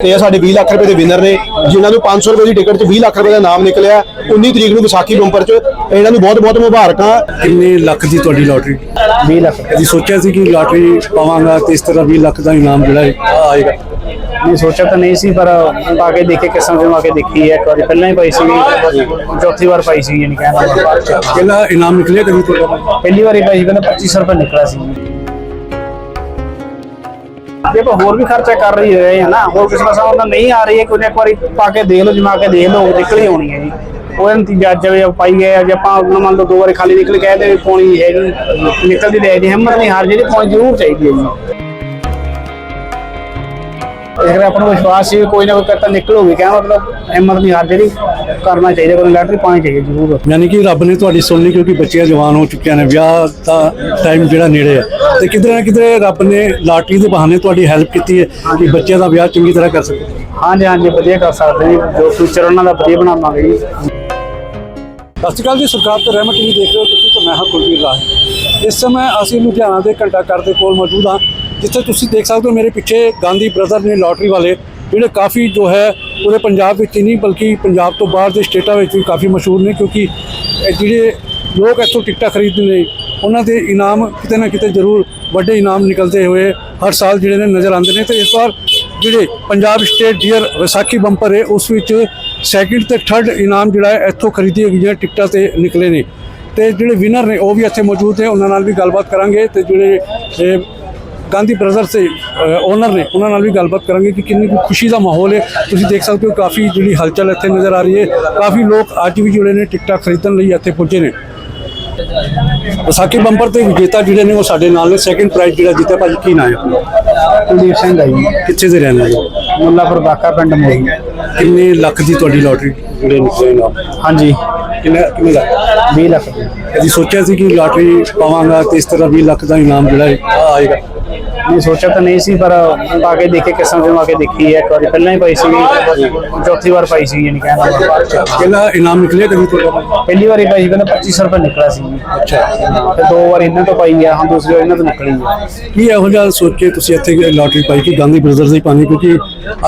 ਤੇ ਇਹ ਸਾਡੇ 20 ਲੱਖ ਰੁਪਏ ਦੇ ਵਿਨਰ ਨੇ ਜਿਨ੍ਹਾਂ ਨੂੰ 500 ਰੁਪਏ ਦੀ ਟਿਕਟ 'ਚ 20 ਲੱਖ ਰੁਪਏ ਦਾ ਨਾਮ ਨਿਕਲਿਆ 19 ਤਰੀਕ ਨੂੰ ਵਿਸਾਖੀ ਬੰਪਰ 'ਚ। ਇਹਨਾਂ ਨੂੰ ਬਹੁਤ ਬਹੁਤ ਮੁਬਾਰਕਾਂ। ਕਿੰਨੇ ਲੱਖ ਦੀ ਤੁਹਾਡੀ ਲੋਟਰੀ 20 ਲੱਖ। ਕਦੀ ਸੋਚਿਆ ਸੀ ਕਿ ਲੋਟਰੀ ਪਾਵਾਂਗਾ ਤੇ ਇਸ ਤਰ੍ਹਾਂ 20 ਲੱਖ ਦਾ ਇਨਾਮ ਜਿਹੜਾ ਆਏਗਾ? ਨਹੀਂ ਸੋਚਿਆ ਤਾਂ ਨਹੀਂ ਸੀ ਪਰ ਆ ਕੇ ਦੇਖੇ ਕਿਸਮ ਦੇ ਆ ਕੇ ਦੇਖੀ ਹੈ। ਇੱਕ ਵਾਰੀ ਪਹਿਲਾਂ ਹੀ ਪਾਈ ਸੀ ਚੌਥੀ ਵਾਰ ਪਾਈ ਸੀ ਯਾਨੀ ਕਹਿਣਾ ਕਿੰਨਾ ਇਨਾਮ ਨਿਕਲਿਆ ਕਦੀ ਤੁਹਾਡਾ ਪਹਿਲੀ ਵਾਰੀ ਪਾਈ ਸੀ ਕਹਿੰਦਾ 2500 ਰੁਪਏ ਨਿਕਲਿਆ ਸੀ। ਜੇ ਆਪਾਂ ਹੋਰ ਵੀ ਖਰਚਾ ਕਰ ਰਹੀ ਰਹੇ ਹਾਂ ਨਾ। ਹੋਰ ਕਿਸੇ ਪਾਸਾ ਉਹਨਾਂ ਨਹੀਂ ਆ ਰਹੀ ਹੈ ਕੋਈ ਇੱਕ ਵਾਰੀ ਪਾ ਕੇ ਦੇਖ ਲਓ, ਜਮਾ ਕੇ ਦੇਖ ਲਓ ਨਿਕਲ ਹੀ ਆਉਣੀ ਹੈ ਜੀ ਉਹਦਾ ਨਤੀਜਾ ਜਿਵੇਂ ਪਾਈ ਗਏ ਜੇ ਆਪਾਂ ਆਪਣਾ ਮੰਨ ਲਓ ਦੋ ਵਾਰੀ ਖਾਲੀ ਨਿਕਲ ਗਏ ਤੇ ਪਾਉਣੀ ਹੈ ਜੀ ਨਿਕਲਦੀ ਰਹੇ ਜੀ, ਹਿੰਮਤ ਨਹੀਂ ਹਾਰ, ਜਿਹੜੀ ਪਾਉਣੀ ਜ਼ਰੂਰ ਚਾਹੀਦੀ ਹੈ ਜੀ। ਅਗਰ ਆਪਾਂ ਨੂੰ ਵਿਸ਼ਵਾਸ ਸੀ ਵੀ ਕੋਈ ਨਾ ਕੋਈ ਕਰਤਾ ਨਿਕਲੂਗੀ। ਕਹਿ ਮਤਲਬ ਹਿੰਮਤ ਨਹੀਂ ਹਾਰ ਜਿਹੜੀ ਕਰਨਾ ਚਾਹੀਦਾ ਕੋਈ ਲੈਟਰੀ ਪਾਣੀ ਚਾਹੀਦੀ ਜ਼ਰੂਰ। ਯਾਨੀ ਕਿ ਰੱਬ ਨੇ ਤੁਹਾਡੀ ਸੁਣ ਲਈ ਕਿਉਂਕਿ ਬੱਚੀਆਂ ਜਵਾਨ ਹੋ ਚੁੱਕੀਆਂ ਨੇ ਵਿਆਹ ਦਾ ਟਾਈਮ ਜਿਹੜਾ ਨੇੜੇ ਹੈ ਤੇ ਕਿਧਰੇ ਨਾ ਕਿਧਰੇ ਰੱਬ ਨੇ ਲਾਟਰੀ ਦੇ ਬਹਾਨੇ ਤੁਹਾਡੀ ਹੈਲਪ ਕੀਤੀ ਹੈ ਕਿ ਬੱਚਿਆਂ ਦਾ ਵਿਆਹ ਚੰਗੀ ਤਰ੍ਹਾਂ ਕਰ ਸਕੋ ਹਾਂਜੀ ਹਾਂਜੀ ਵਧੀਆ ਕਰ ਸਕਦੇ ਜੀ ਜੋ ਫਿਊਚਰ ਉਹਨਾਂ ਦਾ ਵਧੀਆ ਬਣਾਵਾਂਗੇ ਜੀ। ਸਤਿ ਸ਼੍ਰੀ ਅਕਾਲ ਜੀ ਸਰਕਾਰ ਤੋਂ ਰਹਿਮਤ ਟੀਵੀ ਦੇਖ ਰਹੇ ਹੋ ਤੁਸੀਂ ਤੇ ਮੈਂ ਹਾਂ ਕੁਲਵੀਰ ਰਾਹ ਇਸ ਸਮੇਂ ਅਸੀਂ ਲੁਧਿਆਣਾ ਦੇ ਘੰਟਾ ਘਰ ਦੇ ਕੋਲ ਮੌਜੂਦ ਹਾਂ। ਜਿੱਥੇ ਤੁਸੀਂ ਦੇਖ ਸਕਦੇ ਹੋ ਮੇਰੇ ਪਿੱਛੇ ਗਾਂਧੀ ਬ੍ਰਦਰ ਨੇ ਲਾਟਰੀ ਵਾਲੇ, ਜਿਹੜੇ ਕਾਫੀ ਜੋ ਹੈ ਪੂਰੇ ਪੰਜਾਬ ਵਿੱਚ ਹੀ ਨਹੀਂ, ਬਲਕਿ ਪੰਜਾਬ ਤੋਂ ਬਾਹਰ ਦੇ ਸਟੇਟਾਂ ਵਿੱਚ ਵੀ ਕਾਫੀ ਮਸ਼ਹੂਰ ਨੇ, ਕਿਉਂਕਿ ਜਿਹੜੇ ਲੋਕ ਇੱਥੋਂ ਟਿਕਟਾਂ ਖਰੀਦਦੇ ਨੇ ਉਹਨਾਂ ਦੇ ਇਨਾਮ ਕਿਤੇ ਨਾ ਕਿਤੇ ਜ਼ਰੂਰ ਵੱਡੇ ਇਨਾਮ ਨਿਕਲਦੇ ਹੋਏ ਹਰ ਸਾਲ ਜਿਹੜੇ ਨੇ ਨਜ਼ਰ ਆਉਂਦੇ ਨੇ। ਤੇ ਇਸ ਵਾਰ ਜਿਹੜੇ Punjab state dear Vaisakhi bumper ਹੈ, ਉਸ ਵਿੱਚ ਸੈਕਿੰਡ ਤੇ ਥਰਡ ਇਨਾਮ ਜਿਹੜਾ ਹੈ, ਇੱਥੋਂ ਖਰੀਦੀਆਂ ਗਈਆਂ ਟਿਕਟਾਂ ਤੇ ਨਿਕਲੇ ਨੇ। ਤੇ ਜਿਹੜੇ ਵਿਨਰ ਨੇ, ਉਹ ਵੀ ਇੱਥੇ ਮੌਜੂਦ ਨੇ, ਉਹਨਾਂ ਨਾਲ ਵੀ ਗੱਲਬਾਤ ਕਰਾਂਗੇ। ਤੇ ਜਿਹੜੇ ਗਾਂਧੀ ਬ੍ਰਦਰਸ ਦੇ ਓਨਰ ਨੇ ਉਹਨਾਂ ਨਾਲ ਵੀ ਗੱਲਬਾਤ ਕਰਾਂਗੇ ਕਿ ਕਿੰਨੀ ਖੁਸ਼ੀ ਦਾ ਮਾਹੌਲ ਹੈ। ਤੁਸੀਂ ਦੇਖ ਸਕਦੇ ਹੋ ਕਾਫੀ ਜਿਹੜੀ ਹਲਚਲ ਇੱਥੇ ਨਜ਼ਰ ਆ ਰਹੀ ਹੈ। ਕਾਫੀ ਲੋਕ ਅੱਜ ਵੀ ਜੁੜੇ ਨੇ ਟਿਕਟਾਂ ਖਰੀਦਣ ਲਈ ਇੱਥੇ ਪਹੁੰਚੇ ਨੇ। ਵਿਸਾਖੀ ਬੰਪਰ ਤੇ ਵਿਜੇਤਾ ਜਿਹੜੇ ਨੇ ਉਹ ਸਾਡੇ ਨਾਲ ਨੇ। ਸੈਕਿੰਡ ਪ੍ਰਾਈਜ਼ ਜਿਹੜਾ ਜਿੱਤਿਆ ਭਾਜੀ ਕੀ ਨਾਂ ਹੈ? ਕੁਲਦੀਪ ਸਿੰਘ ਆ ਜੀ। ਕਿੱਥੇ ਦੇ ਰਹਿਣ ਵਾਲੇ ਮੁੱਲਾਪੁਰ ਬਾਕਾ ਪਿੰਡ ਮੋਈ ਕਿੰਨੇ ਲੱਖ ਦੀ ਤੁਹਾਡੀ ਲੋਟਰੀ ਜਿਹੜੇ ਨਿਕਲੇ ਨਾ? ਹਾਂਜੀ। ਕਿੰਨੇ ਕਿੰਨੇ ਲੱਖ 20 ਲੱਖ। ਕਦੀ ਸੋਚਿਆ ਸੀ ਕਿ ਲਾਟਰੀ ਪਾਵਾਂਗਾ ਤੇ ਇਸ ਤਰ੍ਹਾਂ 20 ਲੱਖ ਦਾ ਇਨਾਮ ਜਿਹੜਾ ਆਏਗਾ? ਨਹੀਂ ਸੋਚਿਆ ਤਾਂ ਨਹੀਂ ਸੀ ਪਰ ਆ ਕੇ ਦੇਖੇ ਕਿਸਮ ਦੇ ਆ ਕੇ ਦੇਖੀ ਹੈ ਇੱਕ ਵਾਰੀ ਪਹਿਲਾਂ ਹੀ ਪਾਈ ਸੀ ਚੌਥੀ ਵਾਰ ਪਾਈ ਸੀ ਯਾਨੀ ਕਹਿਣਾ ਕਿੰਨਾ ਇਨਾਮ ਨਿਕਲਿਆ ਕਦੀ ਤੁਹਾਡਾ ਪਹਿਲੀ ਵਾਰੀ ਪਾਈ ਸੀ ਕਹਿੰਦਾ 2500 ਰੁਪਏ ਨਿਕਲਿਆ ਸੀ ਅੱਛਾ ਤੇ ਦੋ ਵਾਰ ਇਹਨਾਂ ਤੋਂ ਪਾਈ ਆ ਹੁਣ ਦੂਸਰੀ ਵਾਰ ਇਹਨਾਂ ਤੋਂ ਨਿਕਲੀ ਆ ਕੀ ਇਹੋ ਜਿਹਾ ਸੋਚ ਕੇ ਤੁਸੀਂ ਇੱਥੇ ਲਾਟਰੀ ਪਾਈ ਕਿ ਗਾਂਧੀ ਬ੍ਰਦਰਜ਼ ਦੀ ਪਾਣੀ? ਕਿਉਂਕਿ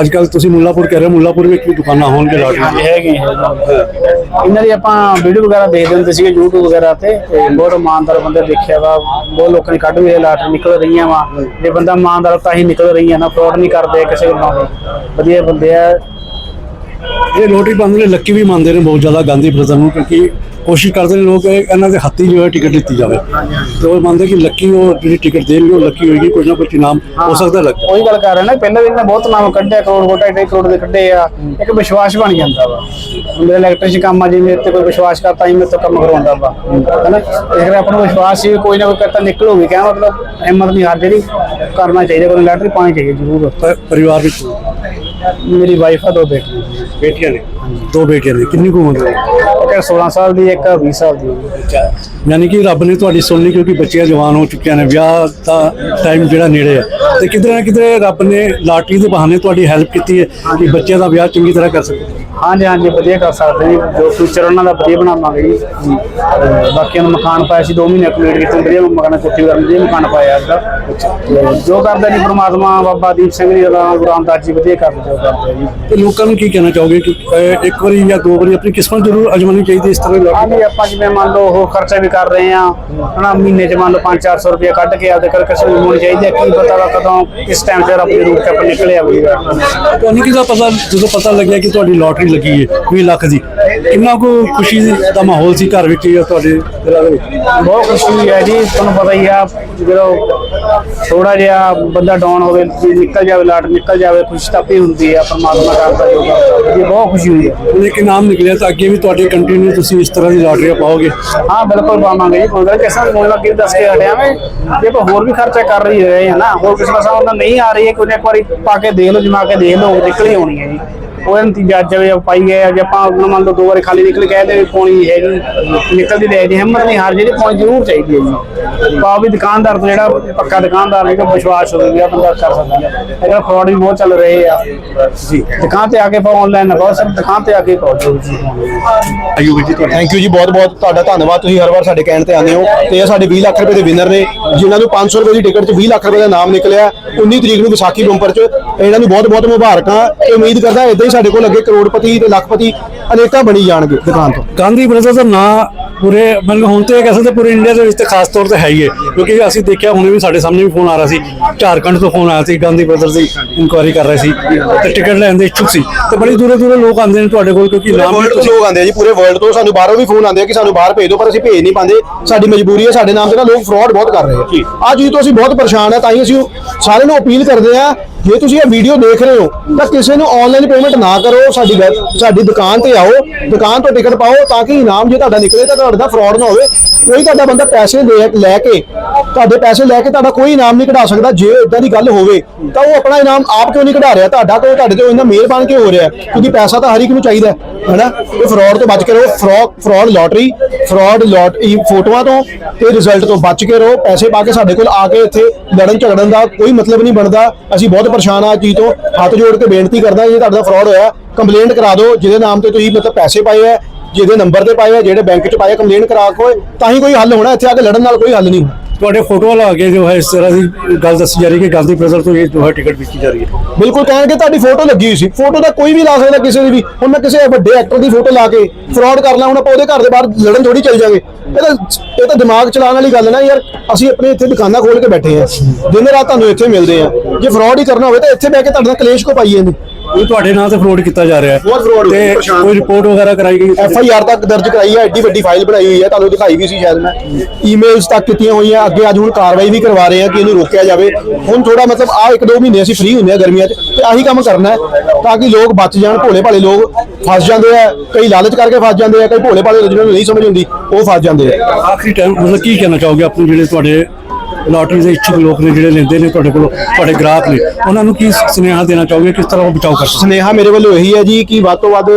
ਅੱਜ ਕੱਲ ਤੁਸੀਂ ਮੁੱਲਾਪੁਰ ਕਹਿ ਰਹੇ ਹੋ ਮੁੱਲਾਪੁਰ ਵਿੱਚ ਵੀ ਦੁਕਾਨਾਂ ਹੋਣਗੇ ਲਾਟਰੀ ਹਾਂਜੀ ਹੈਗੇ ਹੈਗੇ। ਇਹਨਾਂ ਦੀ ਆਪਾਂ ਵੀਡੀਓ ਵਗੈਰਾ ਦੇਖਦੇ ਹੁੰਦੇ ਸੀਗੇ YouTube ਵਗੈਰਾ ਤੇ ਤੇ ਬਹੁਤ ਇਮਾਨਦਾਰ ਬੰਦੇ ਦੇਖਿਆ ਵਾ ਬਹੁਤ ਲੋਕਾਂ ਨੇ ਕੱਢ ਵੀ ਲਾਟ ਨਿਕਲ ਰਹੀਆਂ ਵਾ। ਜੇ ਬੰਦਾ ਇਮਾਨਦਾਰ ਤਾਂ ਹੀ ਨਿਕਲ ਰਹੀ ਹੈ ਨਾ ਫਰੋਡ ਨਹੀਂ ਕਰਦੇ ਕਿਸੇ ਗੱਲੋਂ ਵੀ ਵਧੀਆ ਬੰਦੇ ਆ। ਇਹ ਲੋਟਰੀ ਪਾਉਂਦੇ ਨੇ, ਲੱਕੀ ਵੀ ਮੰਨਦੇ ਨੇ ਬਹੁਤ ਜ਼ਿਆਦਾ ਗਾਂਧੀ ਬ੍ਰਦਰ ਨੂੰ, ਕਿਉਂਕਿ ਕੋਸ਼ਿਸ਼ ਕਰਦੇ ਨੇ ਲੋਕ ਇਹ- ਇਹਨਾਂ ਦੇ ਹੱਥੀ ਜੋ ਹੈ ਟਿਕਟ ਦਿੱਤੀ ਜਾਵੇ। ਤੇ ਉਹ ਮੰਨਦੇ ਕਿ ਲੱਕੀ ਉਹ ਜਿਹੜੀ ਟਿਕਟ ਦੇਣਗੇ ਉਹ ਲੱਕੀ ਹੋਏਗੀ ਕੋਈ ਨਾ ਕੋਈ ਇਨਾਮ ਹੋ ਸਕਦਾ ਲੱਕ। ਉਹੀ ਗੱਲ ਕਰ ਰਹੇ ਨੇ ਪਹਿਲਾਂ ਵੀ ਇਹਨਾਂ ਬਹੁਤ ਨਾਮ ਕੱਢਿਆ ਕਰੋੜ ਕੋਟਾ ਢਾਈ ਕਰੋੜ ਦੇ ਕੱਢੇ ਆ ਇੱਕ ਵਿਸ਼ਵਾਸ ਬਣ ਜਾਂਦਾ ਵਾ। ਮੇਰੇ ਇਲੈਕਟ੍ਰੀਸ਼ੀਅਨ ਕੰਮ ਆ ਜੀ ਮੇਰੇ ਤੇ ਕੋਈ ਵਿਸ਼ਵਾਸ ਕਰਤਾ ਹੀ ਮੇਰੇ ਤੋਂ ਕੰਮ ਕਰਵਾਉਂਦਾ ਵਾ। ਹਨਾ? ਇਹ ਆਪਾਂ ਨੂੰ ਵਿਸ਼ਵਾਸ ਸੀ ਕੋਈ ਨਾ ਕੋਈ ਕਰਤਾ ਨਿਕਲੂਗੀ। ਕਹਿ ਮਤਲਬ ਹਿੰਮਤ ਨਹੀਂ ਹਾਰ ਜਿਹੜੀ ਕਰਨਾ ਚਾਹੀਦਾ ਕੋਈ ਲੈਟਰੀ ਪਾਣੀ ਚਾਹੀਦੀ ਜ਼ਰੂਰ। ਪ- ਪਰਿਵਾਰ ਵਿੱਚ ਮੇਰੀ ਵਾਈਫ ਆ ਦੋ ਬੇਟੀਆਂ ਬੇਟੀਆਂ ਨੇ? ਦੋ ਬੇਟੀਆਂ ਨੇ ਕਿੰਨੀ ਕੁ ਉਮਰ ਹੈ? 16 ਸਾਲ ਦੀ ਇੱਕ 20 ਸਾਲ ਦੀ। ਯਾਨੀ ਕਿ ਰੱਬ ਨੇ ਤੁਹਾਡੀ ਸੁਣ ਲਈ ਕਿਉਂਕਿ ਬੱਚੀਆਂ ਜਵਾਨ ਹੋ ਚੁੱਕੀਆਂ ਨੇ ਵਿਆਹ ਦਾ ਟਾਈਮ ਜਿਹੜਾ ਨੇੜੇ ਹੈ। ਤੇ ਕਿਧਰੇ ਨਾ ਕਿਧਰੇ ਰੱਬ ਨੇ ਲਾਟਰੀ ਦੇ ਬਹਾਨੇ ਤੁਹਾਡੀ ਹੈਲਪ ਕੀਤੀ ਹੈ ਕਿ ਬੱਚਿਆਂ ਦਾ ਵਿਆਹ ਚੰਗੀ ਤਰ੍ਹਾਂ ਕਰ ਸਕੋ ਹਾਂਜੀ ਹਾਂਜੀ ਵਧੀਆ ਕਰ ਸਕਦੇ ਜੀ ਜੋ ਫਿਊਚਰ ਉਹਨਾਂ ਦਾ ਵਧੀਆ ਬਣਾਵਾਂਗੇ ਜੀ। ਬਾਕੀਆਂ ਨੂੰ ਮਕਾਨ ਪਾਇਆ ਸੀ 2 ਮਹੀਨੇ ਕੰਪਲੀਟ ਕੀਤੇ ਵਧੀਆ ਮਕਾਨ ਕੋਠੀ ਕਰਨ ਦੀ ਮਕਾਨ ਪਾਇਆ ਤੇ ਜੋ ਕਰਦਾ ਜੀ ਪ੍ਰਮਾਤਮਾ ਬਾਬਾ ਦੀਪ ਸਿੰਘ ਜੀ ਦਾ ਗੁਰੂ ਰਾਮਦਾਸ ਜੀ ਵਧੀਆ ਕਰਦੇ ਜੋ ਕਰਦੇ ਜੀ। ਤੇ ਲੋਕਾਂ ਨੂੰ ਕੀ ਕਹਿਣਾ ਚਾਹੋਗੇ ਕਿ ਇੱਕ ਵਾਰੀ ਜਾਂ ਦੋ ਵਾਰੀ ਆਪਣੀ ਕਿਸਮਤ ਜ਼ਰੂਰ ਅਜਮਾਉਣੀ ਚਾਹੀਦੀ ਇਸ ਤਰ੍ਹਾਂ ਦੀ ਲਾਟਰੀ ਹਾਂਜੀ ਆਪਾਂ ਜਿਵੇਂ ਮੰਨ ਲਓ ਉਹ ਖਰਚਾ ਵੀ ਕਰ ਰਹੇ ਆ ਹਨਾ ਮਹੀਨੇ 'ਚ ਮੰਨ ਲਓ 5-400 ਰੁਪਏ ਕੱਢ ਕੇ ਆਪਦੇ ਕਰ ਕਿਸੇ ਨੂੰ ਹੋਣੀ ਚਾਹੀਦੀ ਹੈ ਕੀ ਪਤਾ ਵਾ ਕਦੋਂ ਕਿਸ ਟਾਈਮ ਤੇ ਰੱਬ ਦੇ ਰੂਪ ਆਪਾਂ ਨਿਕਲੇ ਆਵੇਗਾ ਤੁਹਾਨੂੰ ਕਿਹਦਾ ਪਤਾ ਜਦੋਂ ਪਤਾ ਲੱਗਿਆ ਕਿ ਤੁਹਾਡੀ ਲਾਟਰੀ ਲੱਗੀ ਹੈ 20 ਲੱਖ ਦੀ? ਕਿੰਨਾ ਕੋ ਖੁਸ਼ੀ ਦਾ ਮਾਹੌਲ ਸੀ ਘਰ ਵਿੱਚ ਜਾਂ ਤੁਹਾਡੇ ਦਿਲਾਂ ਦੇ ਵਿੱਚ? ਬਹੁਤ ਖੁਸ਼ੀ ਹੈ ਜੀ ਤੁਹਾਨੂੰ ਪਤਾ ਹੀ ਆ ਜਦੋਂ ਥੋੜਾ ਜਿਹਾ ਬੰਦਾ ਡਾਊਨ ਹੋਵੇ ਨਿਕਲ ਜਾਵੇ ਲਾਟ ਨਿਕਲ ਜਾਵੇ ਖੁਸ਼ੀ ਤਾਂ ਆਪੇ ਹੁੰਦੀ ਆ ਪਰਮਾਤਮਾ ਕਰਦਾ ਜੋ ਕਰਦਾ ਜੀ ਬਹੁਤ ਖੁਸ਼ੀ ਹੋਈ ਹੈ ਹੁਣ ਇੱਕ ਇਨਾਮ ਨਿਕਲਿਆ ਤਾਂ ਅੱਗੇ ਵੀ ਤੁਹਾਡੇ ਕੰਟੀਨਿਊ ਤੁਸੀਂ ਇਸ ਤਰ੍ਹਾਂ ਦੀ ਲਾਟਰੀਆਂ ਪਾਓਗੇ? ਹਾਂ ਬਿਲਕੁਲ ਪਾਵਾਂਗੇ ਜੀ ਕੋਈ ਕਿਸਾ ਮੋਲਾ ਕੀ ਦੱਸ ਕੇ ਹਟਿਆ ਮੈਂ। ਜੇ ਆਪਾਂ ਹੋਰ ਵੀ ਖਰਚਾ ਕਰ ਰਹੀ ਹਾਂ ਨਾ ਹੋਰ ਕਿਸੇ ਪਾਸਾ ਉਹਨਾਂ ਨਹੀਂ ਆ ਰਹੀ ਹੈ ਕੋਈ ਇੱਕ ਵਾਰੀ ਪਾ ਕੇ ਦੇਖ ਲਓ ਜਮਾ ਕੇ ਦੇਖ ਲਓ ਨਿਕਲ ਹੀ ਆਉਣੀ ਹੈ ਜੀ। ਉਹਦਾ ਨਤੀਜਾ ਅੱਜ ਵੀ ਪਾਈ ਗਏ ਆ ਜੇ ਆਪਾਂ ਆਪਣਾ ਮੰਨ ਲਓ ਦੋ ਵਾਰੀ ਖਾਲੀ ਨਿਕਲ ਗਏ ਤੇ ਪਾਉਣੀ ਹੈਗੀ ਨਿਕਲਦੀ ਲੈ ਜੀ ਹਿੰਮਤ ਨਹੀਂ ਹਾਰ ਜਿਹੜੀ ਪਾਉਣੀ ਜ਼ਰੂਰ ਚਾਹੀਦੀ ਹੈ ਜੀ। ਪਾ ਵੀ ਦੁਕਾਨਦਾਰ ਤੋਂ ਜਿਹੜਾ ਪੱਕਾ ਦੁਕਾਨਦਾਰ ਨੇ ਕਿ ਵਿਸ਼ਵਾਸ ਹੋ ਗਿਆ ਬੰਦਾ ਕਰ ਸਕਦਾ ਹੈ। ਇਹਦਾ ਫਰਾਡ ਵੀ ਬਹੁਤ ਚੱਲ ਰਹੇ ਆ। ਜੀ ਦੁਕਾਨ ਤੇ ਆ ਕੇ ਪਾਓ ਆਨਲਾਈਨ ਨਾ ਪਾਓ ਸਿਰਫ ਦੁਕਾਨ ਤੇ ਆ ਕੇ ਪਾਓ ਜੋ ਜੀ। ਆਯੂਬ ਜੀ ਤੁਹਾਡਾ ਥੈਂਕ ਯੂ ਜੀ ਬਹੁਤ ਬਹੁਤ ਤੁਹਾਡਾ ਧੰਨਵਾਦ ਤੁਸੀਂ ਹਰ ਵਾਰ ਸਾਡੇ ਕਹਿਣ ਤੇ ਆਉਂਦੇ ਹੋ। ਤੇ ਇਹ ਸਾਡੇ 20 ਲੱਖ ਰੁਪਏ ਦੇ ਵਿਨਰ ਨੇ ਜਿਨ੍ਹਾਂ ਨੂੰ 500 ਰੁਪਏ ਦੀ ਟਿਕਟ 'ਚ 20 ਲੱਖ ਰੁਪਏ ਦਾ ਨਾਮ ਨਿਕਲਿਆ 19 ਤਰੀਕ ਨੂੰ ਵਿਸਾਖੀ ਬੰਪਰ 'ਚ। ਇਹਨਾਂ ਨੂੰ ਬਹੁਤ ਬਹੁਤ ਮੁਬਾਰਕਾਂ। ਤੇ ਉਮੀਦ ਕਰਦਾ ਇਦਾਂ ਹੀ ਸਾਡੇ ਕੋਲ ਅੱਗੇ ਕਰੋੜਪਤੀ ਤੇ ਲੱਖਪਤੀ ਅਨੇਕਾਂ ਬਣੀ ਜਾਣਗੇ ਦੁਕਾਨ ਤੋਂ। ਗਾਂਧੀ ਬ੍ਰਦਰ ਦਾ ਨਾਂ ਪੂਰੇ ਮਤਲਬ ਹੁਣ ਤੇ ਕਹਿ ਸਕਦੇ ਪੂਰੇ ਇੰਡੀਆ ਦੇ ਵਿੱਚ ਤੇ ਖਾਸ ਤੌਰ ਤੇ ਹੈ ਹੀ ਹੈ ਕਿਉਂਕਿ ਅਸੀਂ ਦੇਖਿਆ ਹੁਣੇ ਵੀ ਸਾਡੇ ਸਾਹਮਣੇ ਵੀ ਫੋਨ ਆ ਰਿਹਾ ਸੀ ਝਾਰਖੰਡ ਤੋਂ ਫੋਨ ਆਇਆ ਸੀ ਗਾਂਧੀ ਬ੍ਰਦਰ ਦੀ ਇਨਕੁਆਇਰੀ ਕਰ ਰਹੇ ਸੀ ਤੇ ਟਿਕਟ ਲੈਣ ਦੇ ਇੱਛੁਕ ਸੀ ਤੇ ਬੜੀ ਦੂਰੋਂ ਦੂਰੋਂ ਲੋਕ ਆਉਂਦੇ ਨੇ ਤੁਹਾਡੇ ਕੋਲ ਕਿਉਂਕਿ ਨਾਮ ਵਰਲਡ ਤੋਂ ਲੋਕ ਆਉਂਦੇ ਆ ਜੀ ਪੂਰੇ ਵਰਲਡ ਤੋਂ ਸਾਨੂੰ ਬਾਹਰੋਂ ਵੀ ਫੋਨ ਆਉਂਦੇ ਆ ਕਿ ਸਾਨੂੰ ਬਾਹਰ ਭੇਜ ਦਿਓ ਪਰ ਅਸੀਂ ਭੇਜ ਨਹੀਂ ਪਾਉਂਦੇ। ਸਾਡੀ ਮਜਬੂਰੀ ਹੈ ਸਾਡੇ ਨਾਮ ਤੇ ਨਾ ਲੋਕ ਫਰਾਡ ਬਹੁਤ ਕਰ ਰਹੇ ਆ। ਅੱਜ ਜੀ ਤੋਂ ਅਸੀਂ ਬਹੁਤ ਪਰੇਸ਼ਾਨ ਆ ਤਾਂ ਹੀ ਅਸੀਂ ਸਾਰਿਆਂ ਨੂੰ ਅਪੀਲ ਕਰਦੇ ਆ ਜੇ ਤੁਸੀਂ ਇਹ ਵੀਡੀਓ ਦੇਖ ਰਹੇ ਹੋ, ਤਾਂ ਕਿਸੇ ਨੂੰ ਆਨਲਾਈਨ ਪੇਮੈਂਟ ਨਾ ਕਰੋ, ਸਾਡੀ ਵੈਬ- ਸਾਡੀ ਦੁਕਾਨ ਤੇ ਆਓ, ਦੁਕਾਨ ਤੋਂ ਟਿਕਟ ਪਾਓ, ਤਾਂ ਕਿ ਇਨਾਮ ਜੇ ਤੁਹਾਡਾ ਨਿਕਲੇ ਤਾਂ ਤੁਹਾਡਾ ਫਰਾਡ ਨਾ ਹੋਵੇ। ਕੋਈ ਤੁਹਾਡਾ ਬੰਦਾ ਪੈਸੇ ਦੇ, ਲੈ ਕੇ, ਤੁਹਾਡੇ ਪੈਸੇ ਲੈ ਕੇ ਤੁਹਾਡਾ ਕੋਈ ਇਨਾਮ ਨਹੀਂ ਕਢਾ ਸਕਦਾ, ਜੇ ਇਦਾਂ ਦੀ ਗੱਲ ਹੋਵੇ, ਤਾਂ ਉਹ ਆਪਣਾ ਇਨਾਮ ਆਪ ਕਿਉਂ ਨਹੀਂ ਕਢਾ ਰਿਹਾ? ਤੁਹਾਡਾ ਤੋਂ ਤੁਹਾਡੇ ਤੋਂ ਇੰਨਾ ਮਿਹਰਬਾਨ ਕਿਉਂ ਹੋ ਰਿਹਾ? ਕਿਉਂਕਿ ਪੈਸਾ ਤਾਂ ਹਰ ਇੱਕ ਨੂੰ ਚਾਹੀਦਾ ਹੈਨਾ? ਇਹ ਫਰਾਡ ਤੋਂ ਬਚ ਕੇ ਰਹੋ ਫਰਾਡ ਫਰਾਡ ਲੋਟਰੀ ਫਰਾਡ ਲੋਟ ਇਹ ਫੋਟੋਆਂ ਤੋਂ ਤੇ ਰਿਜ਼ਲਟ ਤੋਂ ਬਚ ਕੇ ਰਹੋ, ਪੈਸੇ ਪਾ ਕੇ ਸਾਡੇ ਕੋਲ ਆ ਕੇ ਇੱਥੇ ਲੜਨ ਝਗੜਨ ਦਾ ਕੋਈ ਮਤਲਬ ਨਹੀਂ ਬਣਦਾ। ਅਸੀਂ ਬਹੁਤ ਪਰੇਸ਼ਾਨ ਆ ਚੀਜ਼ ਤੋਂ, ਹੱਥ ਜੋੜ ਕੇ ਬੇਨਤੀ ਕਰਦਾ ਜੇ ਤੁਹਾਡਾ ਫਰਾਡ ਹੋਇਆ ਕੰਪਲੇਂਟ ਕਰਾ ਦਿਓ, ਜਿਹਦੇ ਨਾਮ ਤੇ ਤੁਸੀਂ ਮਤਲਬ ਪੈਸੇ ਪਾਏ ਆ, ਜਿਹਦੇ ਨੰਬਰ ਤੇ ਪਾਏ ਆ, ਜਿਹੜੇ ਬੈਂਕ 'ਚ ਪਾਏ ਕੰਪਲੇਂਟ ਕਰਾ ਕੇ ਤਾਂ ਹੀ ਕੋਈ ਹੱਲ ਹੋਣਾ, ਇੱਥੇ ਆ ਕੇ ਲੜਨ ਨਾਲ ਕੋਈ ਹੱਲ ਨਹੀਂ ਤੁਹਾਡੇ ਫੋਟੋ ਲਾ ਕੇ ਜੋ ਹੈ ਇਸ ਤਰ੍ਹਾਂ ਦੀ ਗੱਲ ਦੱਸੀ ਜਾ ਰਹੀ ਹੈ ਕਿ ਗਾਂਧੀ ਬ੍ਰਦਰ ਤੋਂ ਇਹ ਜੋ ਹੈ ਟਿਕਟ ਵੇਚੀ ਜਾ ਰਹੀ ਹੈ। ਬਿਲਕੁਲ, ਕਹਿਣਗੇ ਤੁਹਾਡੀ ਫੋਟੋ ਲੱਗੀ ਹੋਈ ਸੀ। ਫੋਟੋ ਤਾਂ ਕੋਈ ਵੀ ਲਾ ਸਕਦਾ ਕਿਸੇ ਦੀ ਵੀ। ਹੁਣ ਮੈਂ ਕਿਸੇ ਵੱਡੇ ਐਕਟਰ ਦੀ ਫੋਟੋ ਲਾ ਕੇ ਫਰਾਡ ਕਰ ਲਾਂ, ਹੁਣ ਆਪਾਂ ਉਹਦੇ ਘਰ ਦੇ ਬਾਹਰ ਲੜਨ ਥੋੜੀ ਚੱਲ ਜਾਗੇ। ਇਹ ਤਾਂ ਇਹ ਤਾਂ ਦਿਮਾਗ ਚਲਾਉਣ ਵਾਲੀ ਗੱਲ ਨਾ ਯਾਰ। ਅਸੀਂ ਆਪਣੇ ਇੱਥੇ ਦੁਕਾਨਾਂ ਖੋਲ ਕੇ ਬੈਠੇ ਆ ਦਿਨ ਰਾਤ ਤੁਹਾਨੂੰ ਇੱਥੇ ਮਿਲਦੇ ਆ ਜੇ ਫਰਾਡ ਹੀ ਕਰਨਾ ਹੋਵੇ ਤਾਂ ਇੱਥੇ ਬਹਿ ਕੇ ਤੁਹਾਡੇ ਨਾਲ ਕਲੇਸ਼ ਕੋ ਪਾਈਏ ਨੇ ਇਹ ਤੁਹਾਡੇ ਨਾਂ ਤੇ ਫਰੋਡ ਕੀਤਾ ਜਾ ਰਿਹਾ ਹੈ। ਬਹੁਤ fraud ਹੋ ਰਿਹਾ, ਤੇ ਪਰੇਸ਼ਾਨ। ਕੋਈ ਰਿਪੋਰਟ ਵਗੈਰਾ ਕਰਾਈ ਗਈ ਐਫ ਆਈ ਆਰ ਤੱਕ ਦਰਜ ਕਰਾਈ ਹੈ ਐਡੀ ਵੱਡੀ ਫਾਈਲ ਬਣਾਈ ਹੋਈ ਹੈ ਤੁਹਾਨੂੰ ਦਿਖਾਈ ਵੀ ਸੀ ਸ਼ਾਇਦ ਮੈਂ। ਈਮੇਲਸ ਤੱਕ ਕੀਤੀਆਂ ਹੋਈਆਂ ਅੱਗੇ ਅੱਜ ਹੁਣ ਕਾਰਵਾਈ ਵੀ ਕਰਵਾ ਰਹੇ ਆ ਕਿ ਇਹਨੂੰ ਰੋਕਿਆ ਜਾਵੇ। ਹੁਣ ਥੋੜਾ ਮਤਲਬ ਆ ਇੱਕ ਦੋ ਮਹੀਨੇ ਅਸੀਂ ਫ੍ਰੀ ਹੁੰਦੇ ਆ ਗਰਮੀਆਂ 'ਚ ਤੇ ਆਹੀ ਕੰਮ ਕਰਨਾ ਹੈ ਤਾਂ ਕਿ ਲੋਕ ਬਚ ਜਾਣ ਭੋਲੇ ਭਾਲੇ ਲੋਕ ਫਸ ਜਾਂਦੇ ਆ। ਕਈ ਲਾਲਚ ਕਰਕੇ ਫਸ ਜਾਂਦੇ ਆ ਕਈ ਭੋਲੇ ਭਾਲੇ ਜਿਹਨਾਂ ਨੂੰ ਨਹੀਂ ਸਮਝ ਹੁੰਦੀ ਉਹ ਫਸ ਜਾਂਦੇ ਆ। ਆਖਰੀ ਟਾਈਮ ਮਤਲਬ ਕੀ ਕਹਿਣਾ ਚਾਹੋਗੇ ਆਪਣੇ ਜਿਹੜੇ ਤੁਹਾਡੇ ਲੋਟਰੀ ਦੇ ਇੱਛੁਕ ਲੋਕ ਨੇ ਜਿਹੜੇ ਲੈਂਦੇ ਨੇ ਤੁਹਾਡੇ ਕੋਲੋਂ, ਤੁਹਾਡੇ ਗ੍ਰਾਹਕ ਨੇ, ਉਹਨਾਂ ਨੂੰ ਕੀ ਸੁਨੇਹਾ ਦੇਣਾ ਚਾਹੋਗੇ? ਕਿਸ ਤਰ੍ਹਾਂ ਉਹ ਬਚਾਓ ਕਰ ਸਕਦੇ ਸੁਨੇਹਾ ਮੇਰੇ ਵੱਲੋਂ ਇਹੀ ਹੈ ਜੀ ਕਿ ਵੱਧ ਤੋਂ ਵੱਧ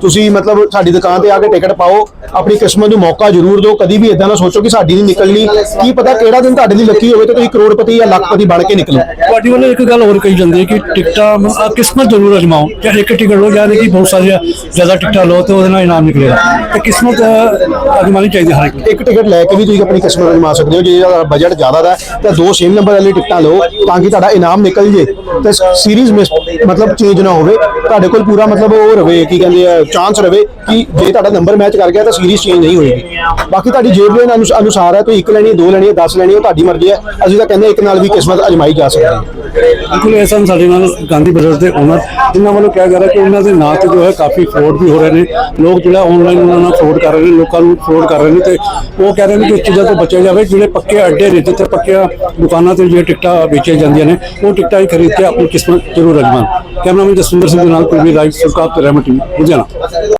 ਤੁਸੀਂ ਮਤਲਬ ਸਾਡੀ ਦੁਕਾਨ ਤੇ ਆ ਕੇ ਟਿਕਟ ਪਾਓ ਆਪਣੀ ਕਿਸਮਤ ਨੂੰ ਮੌਕਾ ਜ਼ਰੂਰ ਦਿਓ ਕਦੀ ਵੀ ਇਦਾਂ ਨਾ ਸੋਚੋ ਕਿ ਸਾਡੀ ਨਹੀਂ ਨਿਕਲਣੀ। ਕੀ ਪਤਾ ਕਿਹੜਾ ਦਿਨ ਤੁਹਾਡੇ ਲਈ ਲੱਕੀ ਹੋਵੇ ਤੇ ਤੁਸੀਂ ਕਰੋੜਪਤੀ ਜਾਂ ਲੱਖਪਤੀ ਬਣ ਕੇ ਨਿਕਲੋ। ਤੁਹਾਡੀ ਵੱਲੋਂ ਇੱਕ ਗੱਲ ਹੋਰ ਕਹੀ ਜਾਂਦੀ ਹੈ ਕਿ ਟਿਕਟਾਂ ਕਿਸਮਤ ਜ਼ਰੂਰ ਅਜਮਾਓ। ਚਾਹੇ ਇੱਕ ਟਿਕਟ ਲਓ ਜਾਂ ਕਿ ਬਹੁਤ ਸਾਰੀਆਂ ਜ਼ਿਆਦਾ ਟਿਕਟਾਂ ਲਓ ਤੇ ਉਹਦੇ ਨਾਲ ਇਨਾਮ ਨਿਕਲੇਗਾ। ਤੇ ਕਿਸਮਤ ਅ, ਅਜਮਾਉਣੀ ਚਾਹੀਦੀ ਹਰ ਇੱਕ ਟਿਕਟ ਲੈ ਕੇ ਵੀ ਤੁਸੀਂ ਆਪਣੀ ਕਿਸਮਤ ਅਜਮਾ ਸਕਦੇ ਹੋ ਜੇ ਤੁਹਾਡਾ ਬਜਟ ਜ਼ਿਆਦਾ ਦਾ ਤਾਂ ਦੋ ਸੇਮ ਨੰਬਰ ਵਾਲੀ ਟਿਕਟਾਂ ਲਓ ਤਾਂ ਕਿ ਤੁਹਾਡਾ ਇਨਾਮ ਨਿਕਲ ਜੇ। ਤੇ ਸੀਰੀਜ਼ ਮਤਲਬ ਚੇਂਜ ਨਾ ਹੋਵੇ। ਤੁਹਾਡੇ ਕੋਲ ਪੂਰਾ ਮਤਲਬ ਉਹ ਰਵੇ ਕੀ ਕਹਿੰਦੇ ਆ ਚਾਂਸ ਰਵੇ ਕਿ ਜੇ ਤੁਹਾਡਾ ਨੰਬਰ ਮੈਚ ਕਰ ਗਿਆ ਤਾਂ ਸੀਰੀਜ਼ ਚੇਂਜ ਨਹੀਂ ਹੋਏਗੀ। ਬਾਕੀ ਤੁਹਾਡੀ ਜੇਬ ਦੇ ਅਨੁਸ- ਅਨੁਸਾਰ ਹੈ, ਤੁਸੀਂ ਇੱਕ ਲੈਣੀ ਹੈ, ਦੋ ਲੈਣੀ ਹੈ 10 ਲੈਣੀ ਹੈ ਤੁਹਾਡੀ ਮਰਜ਼ੀ ਹੈ। ਅਸੀਂ ਤਾਂ ਕਹਿੰਦੇ ਇੱਕ ਨਾਲ ਵੀ ਕਿਸਮਤ ਅਜਮਾਈ ਜਾ ਸਕਦੀ ਹੈ। ਬਿਲਕੁਲ ਇਹ ਸਨ ਸਾਡੇ ਨਾਲ ਗਾਂਧੀ ਬ੍ਰਦਰਸ ਦੇ ਓਨਰ ਜਿਨ੍ਹਾਂ ਵੱਲੋਂ ਕਿਹਾ ਜਾ ਰਿਹਾ ਕਿ ਉਹਨਾਂ ਦੇ ਨਾਂ ਤੇ ਜੋ ਹੈ ਕਾਫੀ ਫਰੋਡ ਵੀ ਹੋ ਰਹੇ ਨੇ। ਲੋਕ ਜਿਹੜਾ ਆਨਲਾਈਨ ਉਹਨਾਂ ਨਾਲ ਫਰੋਡ ਕਰ ਰਹੇ ਨੇ, ਲੋਕਾਂ ਨੂੰ ਫਰੋਡ ਕਰ ਰਹੇ ਨੇ ਤੇ ਉਹ ਕਹਿ ਰਹੇ ਨੇ ਕਿ ਇਸ ਚੀਜ਼ਾਂ ਤੋਂ ਬਚਿਆ ਜਾਵੇ। ਜਿਹੜੇ ਪੱਕੇ ਅੱਡੇ ਨੇ, ਜਿੱਥੇ ਪੱਕੀਆਂ ਦੁਕਾਨਾਂ ਤੇ ਜਿਹੜੀਆਂ ਟਿਕਟਾਂ ਵੇਚੀਆਂ ਜਾਂਦੀਆਂ ਨੇ, ਉਹ ਟਿਕਟਾਂ ਹੀ ਖਰੀਦ ਕੇ ਆਪਣੀ ਕਿਸਮਤ ਜ਼ਰੂਰ ਅਜਮਾਨ ਕੈਮਰਾਮੈਨ ਜਸਵਿੰਦਰ ਸਿੰਘ ਦੇ ਨਾਲ ਕੁਲਵੀਰ ਰਾਜ ਸਰਕਾਰ ਤੇ ਰਹਿਮਤ ਟੀਵੀ, ਲੁਧਿਆਣਾ। i